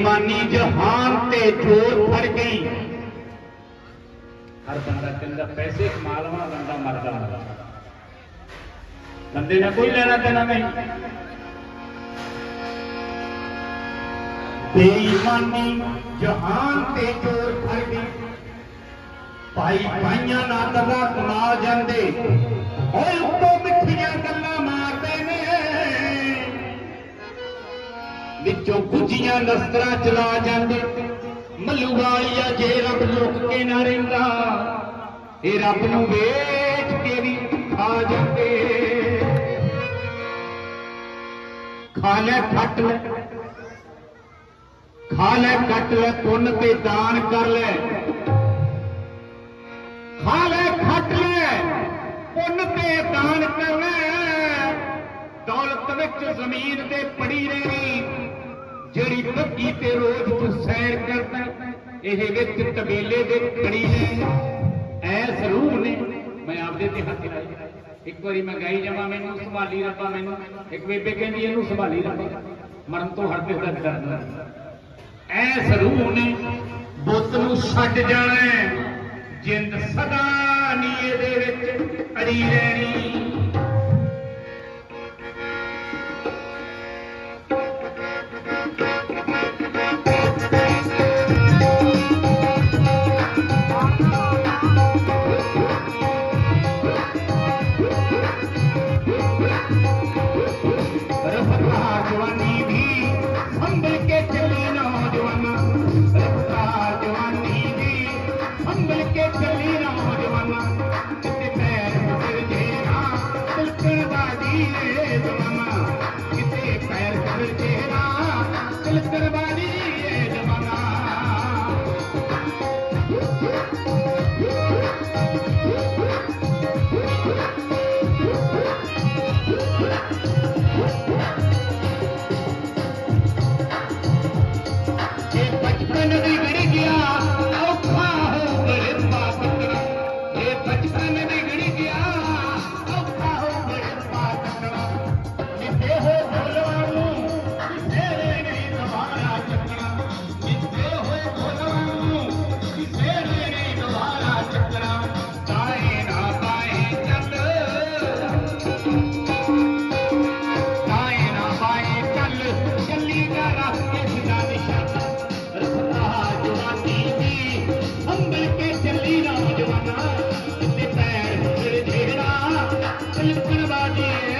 ਬੇਈਮਾਨੀ ਜਹਾਨ ਤੇ ਚੋਰ ਫੜ ਗਈ। ਹਰ ਬੰਦਾ ਕਹਿੰਦਾ ਪੈਸੇ ਕਮਾ ਲਵਾਂ ਬੰਦਾ ਮਰਦਾ ਮਰਦਾ ਬੰਦੇ ਨਾਲ ਕੋਈ ਲੈਣਾ ਦੇਣਾ ਨਹੀਂ। ਬੇਈਮਾਨੀ ਜਹਾਨ ਤੇ ਚੋਰ ਫੜ ਗਈ। ਭਾਈ ਭਾਈਆਂ ਨਾਲ ਦਗਾ ਕਮਾ ਜਾਂਦੇ। ਓਏ ਵਿੱਚੋਂ ਗੁੱਜੀਆਂ ਲਸਕਰਾਂ ਚਲਾ ਜਾਂਦੇ। ਮੱਲੂ ਵਾਲੀਆ ਜੇ ਰੱਬ ਲੁਕ ਕੇ ਨਾ ਰਹਿੰਦਾ ਇਹ ਰੱਬ ਨੂੰ ਵੇਚ ਕੇ ਵੀ ਖਾ ਜਾਂਦੇ। ਖਾ ਲੈ ਖੱਟ ਲੈ, ਖਾ ਲੈ ਕੱਟ ਲੈ, ਪੁੰਨ ਤੇ ਦਾਨ ਕਰ ਲੈ। ਖਾ ਲੈ ਖੱਟ ਲੈ, ਪੁੰਨ ਤੇ ਦਾਨ ਕਰ ਲੈ। ਦੌਲਤ ਵਿੱਚ ਜ਼ਮੀਨ ਤੇ ਪੜੀ ਰਹਿਣੀ ਜਿਹੜੀ ਤੇ ਰੋਜ਼ ਤੂੰ ਸੈਰ ਕਰਦਾ ਇਹ ਵਿੱਚ ਤਬੇਲੇ ਦੇ ਖੜੀ ਨੇ। ਐਸ ਰੂਹ ਨੇ, ਮੈਂ ਆਪਦੇ ਤੇ ਹੱਥ ਲਾਈ ਇੱਕ ਵਾਰੀ ਮੈਂ ਗਾਈ ਜਾਵਾਂ ਮੈਨੂੰ, ਸੰਭਾਲੀ ਰੱਬਾ ਮੈਨੂੰ। ਇੱਕ ਬੇਬੇ ਕਹਿੰਦੀ, ਇਹਨੂੰ ਸੰਭਾਲੀ ਰੱਬਾ। ਮਰਨ ਤੋਂ ਹਟਦੇ ਹੋਏ ਡਰਦਾ ਐਸ ਰੂਹ ਨੇ, ਬੁੱਤ ਨੂੰ ਛੱਡ ਜਾਣਾ ਜਿੰਦ ਸਦਾ ਨੀ ਇਹਦੇ ਵਿੱਚ ਅੜੀ ਰਹਿਣੀ verdade.